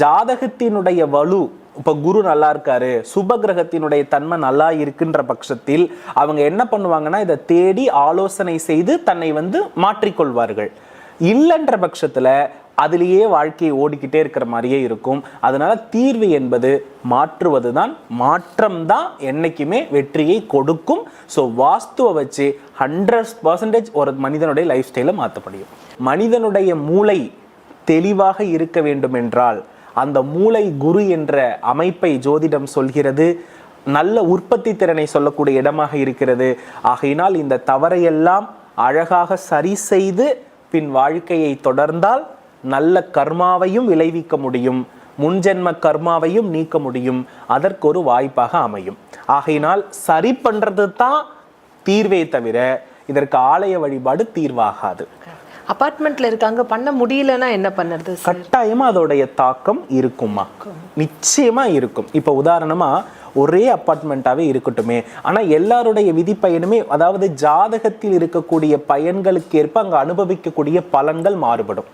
ஜாதகத்தினுடைய வலு இப்போ குரு நல்லா இருக்காரு சுப கிரகத்தினுடைய தன்மை நல்லா இருக்குன்ற பட்சத்தில் அவங்க என்ன பண்ணுவாங்கன்னா இதை தேடி ஆலோசனை செய்து தன்னை வந்து மாற்றிக்கொள்வார்கள். இல்லைன்ற பட்சத்தில் அதிலேயே வாழ்க்கையை ஓடிக்கிட்டே இருக்கிற மாதிரியே இருக்கும். அதனால தீர்வு என்பது மாற்றுவது தான் மாற்றம் தான் என்னைக்குமே வெற்றியை கொடுக்கும். ஸோ வாஸ்துவை வச்சு ஹண்ட்ரட் பர்சன்டேஜ் ஒரு மனிதனுடைய லைஃப் ஸ்டைலை மாற்ற முடியும் மனிதனுடைய மூளை தெளிவாக இருக்க வேண்டுமென்றால் அந்த மூளை குரு என்ற அமைப்பை ஜோதிடம் சொல்கிறது. நல்ல உற்பத்தி திறனை சொல்லக்கூடிய இடமாக இருக்கிறது. ஆகையினால் இந்த தவறையெல்லாம் அழகாக சரி செய்து பின் வாழ்க்கையை தொடர்ந்தால் நல்ல கர்மாவையும் விளைவிக்க முடியும். முன்ஜென்ம கர்மாவையும் நீக்க முடியும். அதற்கு ஒரு வாய்ப்பாக அமையும். ஆகையினால் சரி பண்றது தான் தீர்வே தவிர இதற்கு ஆலய வழிபாடு தீர்வாகாது. அபார்ட்மெண்ட்ல இருக்காங்க பண்ண முடியலன்னா என்ன பண்ணுறது கட்டாயமா அதோடைய தாக்கம் இருக்குமா நிச்சயமா இருக்கும். இப்ப உதாரணமா ஒரே அப்பார்ட்மெண்ட்டாவே இருக்கட்டுமே. ஆனா எல்லாருடைய விதி பயனுமே அதாவது ஜாதகத்தில் இருக்கக்கூடிய பயன்களுக்கு ஏற்ப அங்க அனுபவிக்கக்கூடிய பலன்கள் மாறுபடும்.